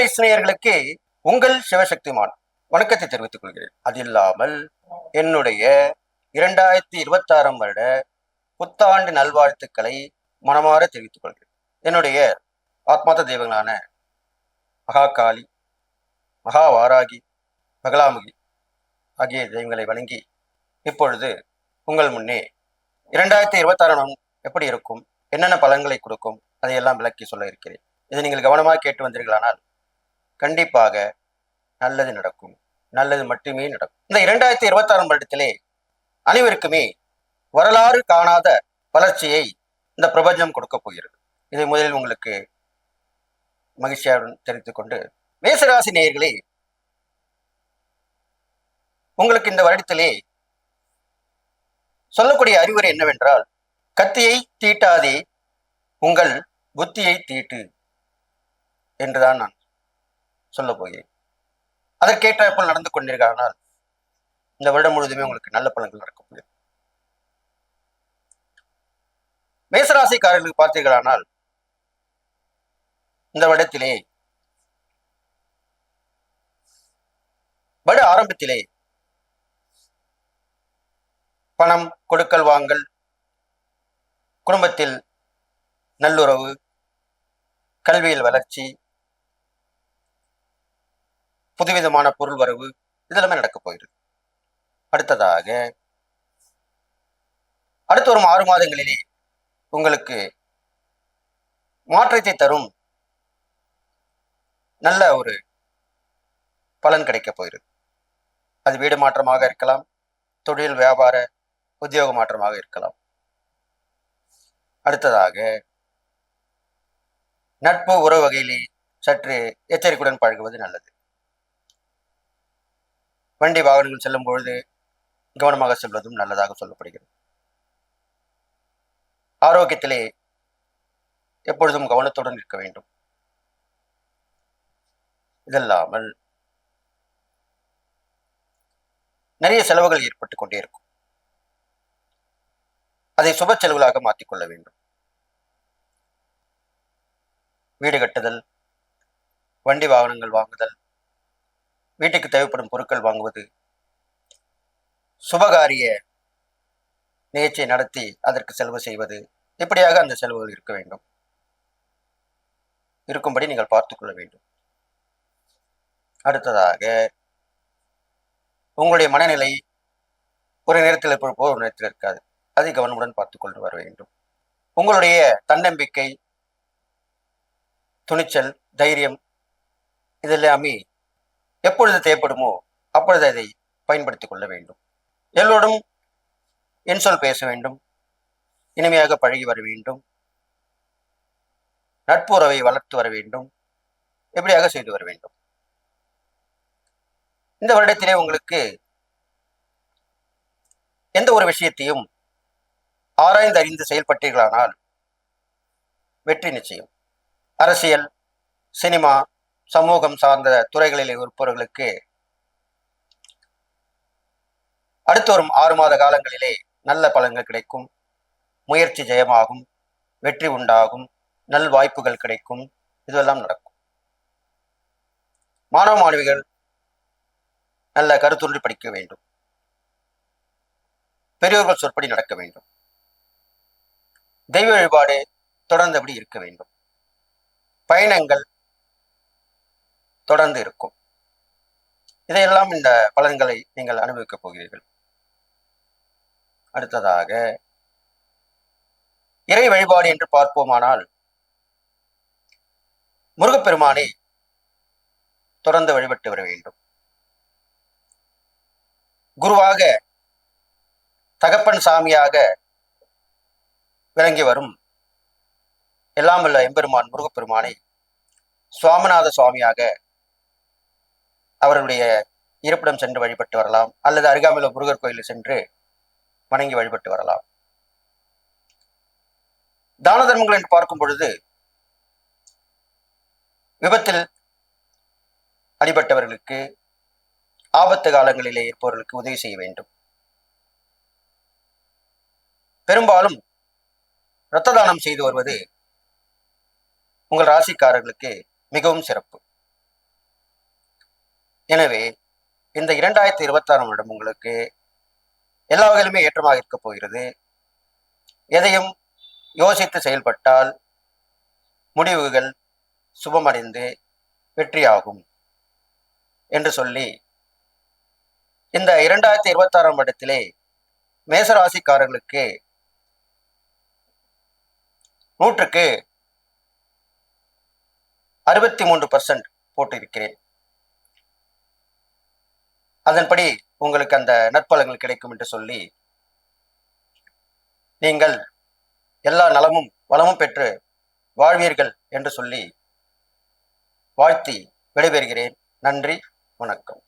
Eagle உங்கள் சிவசக்திமான் வணக்கத்தை தெரிவித்துக் கொள்கிறேன். அது இல்லாமல் என்னுடைய இரண்டாயிரத்தி இருபத்தி ஆறாம் வருட புத்தாண்டு நல்வாழ்த்துக்களை மனமாற தெரிவித்துக் கொள்கிறேன். என்னுடைய ஆத்மாத்த தெய்வங்களான மகாகாளி மகா வாராகி பகலாமுகி ஆகிய தெய்வங்களை வணங்கி இப்பொழுது உங்கள் முன்னே இரண்டாயிரத்தி இருபத்தாறாம் எப்படி இருக்கும் என்னென்ன பலன்களை கொடுக்கும் அதையெல்லாம் விளக்கி சொல்ல இருக்கிறேன். இதை நீங்கள் கவனமாக கேட்டு வந்தீர்களானால் கண்டிப்பாக நல்லது நடக்கும். நல்லது மட்டுமே நடக்கும். இந்த இரண்டாயிரத்தி இருபத்தாறாம் வருடத்திலே அனைவருக்குமே வரலாறு காணாத வளர்ச்சியை இந்த பிரபஞ்சம் கொடுக்க போகிறது. இதை முதலில் உங்களுக்கு மகிழ்ச்சியாக தெரிவித்துக் கொண்டு மேசராசி நேயர்களே உங்களுக்கு இந்த வருடத்திலே சொல்லக்கூடிய அறிவுரை என்னவென்றால் கத்தியை தீட்டாதே உங்கள் புத்தியை தீட்டு என்றுதான் நான். சொல்ல போகிறேன். அதற்கேற்றாற்போல் நடந்து கொண்டீர்களானால் இந்த வருடம் முழுவதுமே உங்களுக்கு நல்ல பலன்கள் நடக்க முடியும் மேசராசிக்காரர்களுக்கு பார்த்தீர்களானால் இந்த வருடத்திலே வட ஆரம்பத்திலே பணம் கொடுக்கல் வாங்கல் குடும்பத்தில் நல்லுறவு கல்வியில் வளர்ச்சி புதுவிதமான பொருள் வரவு இதெல்லாமே நடக்க போயிருது அடுத்ததாக அடுத்த வரும் ஆறு மாதங்களிலே உங்களுக்கு மாற்றத்தை தரும் நல்ல ஒரு பலன் கிடைக்க போயிருது அது வீடு மாற்றமாக இருக்கலாம் தொழில் வியாபார உத்தியோக மாற்றமாக இருக்கலாம். அடுத்ததாக நட்பு உறவு வகையிலே சற்று எச்சரிக்கையுடன் பழகுவது நல்லது. வண்டி வாகனங்கள் செல்லும் பொழுது கவனமாக செல்வதும் நல்லதாக சொல்லப்படுகிறது. ஆரோக்கியத்திலே எப்பொழுதும் கவனத்துடன் இருக்க வேண்டும். இதல்லாமல் நிறைய செலவுகள் ஏற்பட்டு கொண்டே இருக்கும். அதை சுப செலவுகளாக மாற்றிக்கொள்ள வேண்டும். வீடு கட்டுதல் வண்டி வாகனங்கள் வாங்குதல் வீட்டுக்கு தேவைப்படும் பொருட்கள் வாங்குவது. சுபகாரிய நிகழ்ச்சியை நடத்தி அதற்கு செலவு செய்வது. இப்படியாக அந்த செலவுகள் இருக்க வேண்டும். இருக்கும்படி நீங்கள் பார்த்துக்கொள்ள வேண்டும். அடுத்ததாக உங்களுடைய மனநிலை ஒரு நேரத்தில் இருப்போ ஒரு நேரத்தில் இருக்காது. அதை கவனமுடன் பார்த்துக்கொண்டு வர வேண்டும். உங்களுடைய தன்னம்பிக்கை துணிச்சல் தைரியம் இதெல்லாமே எப்பொழுது தேவைப்படுமோ அப்பொழுது அதை பயன்படுத்திக் கொள்ள வேண்டும். எல்லோரும் என் சொல் பேச வேண்டும். இனிமையாக பழகி வர வேண்டும். நட்புறவை வளர்த்து வர வேண்டும். எப்படியாக செய்து வர வேண்டும்? இந்த வருடத்திலே உங்களுக்கு எந்த ஒரு விஷயத்தையும் ஆராய்ந்து அறிந்து செயல்பட்டீர்களானால் வெற்றி நிச்சயம். அரசியல் சினிமா சமூகம் சார்ந்த துறைகளில் இருப்பவர்களுக்கு அடுத்து வரும் ஆறு மாத காலங்களிலே நல்ல பலன்கள் கிடைக்கும். முயற்சி ஜெயமாகும். வெற்றி உண்டாகும். நல் வாய்ப்புகள் கிடைக்கும். இதுவெல்லாம் நடக்கும். மாணவ மாணவிகள் நல்ல கருத்தொன்று படிக்க வேண்டும். பெரியோர்கள் சொற்படி நடக்க வேண்டும். தெய்வ வழிபாடு தொடர்ந்தபடி இருக்க வேண்டும். பயணங்கள் தொடர்ந்து இருக்கும். இதையெல்லாம் இந்த பலன்களை நீங்கள் அனுபவிக்கப் போகிறீர்கள். அடுத்ததாக இறை வழிபாடு என்று பார்ப்போமானால் முருகப்பெருமானை தொடர்ந்து வழிபட்டு வர வேண்டும். குருவாக தகப்பன் சாமியாக விளங்கி வரும் எல்லாம் வல்ல எம்பெருமான் முருகப்பெருமானை சுவாமிநாத சுவாமியாக அவருடைய இருப்பிடம் சென்று வழிபட்டு வரலாம். அல்லது அருகாமையில் முருகர் கோயிலில் சென்று வணங்கி வழிபட்டு வரலாம். தான தர்மங்கள் என்று பார்க்கும் பொழுது விபத்தில் அடிபட்டவர்களுக்கு ஆபத்து காலங்களிலே இருப்பவர்களுக்கு உதவி செய்ய வேண்டும். பெரும்பாலும் இரத்த தானம் செய்து வருவது உங்கள் ராசிக்காரர்களுக்கு மிகவும் சிறப்பு. எனவே இந்த இரண்டாயிரத்தி இருபத்தாறாம் வருடம் உங்களுக்கு எல்லா வகையிலுமே ஏற்றமாக இருக்கப் போகிறது. எதையும் யோசித்து செயல்பட்டால் முடிவுகள் சுபமடைந்து வெற்றியாகும் என்று சொல்லி இந்த இரண்டாயிரத்தி இருபத்தாறாம் வருடத்திலே மேசராசிக்காரர்களுக்கு நூற்றுக்கு அறுபத்தி மூன்று பர்சன்ட் போட்டிருக்கிறேன். அதன்படி உங்களுக்கு அந்த நற்பலங்கள் கிடைக்கும் என்று சொல்லி நீங்கள் எல்லா நலமும் வளமும் பெற்று வாழ்வீர்கள் என்று சொல்லி வாழ்த்தி விடைபெறுகிறேன். நன்றி வணக்கம்.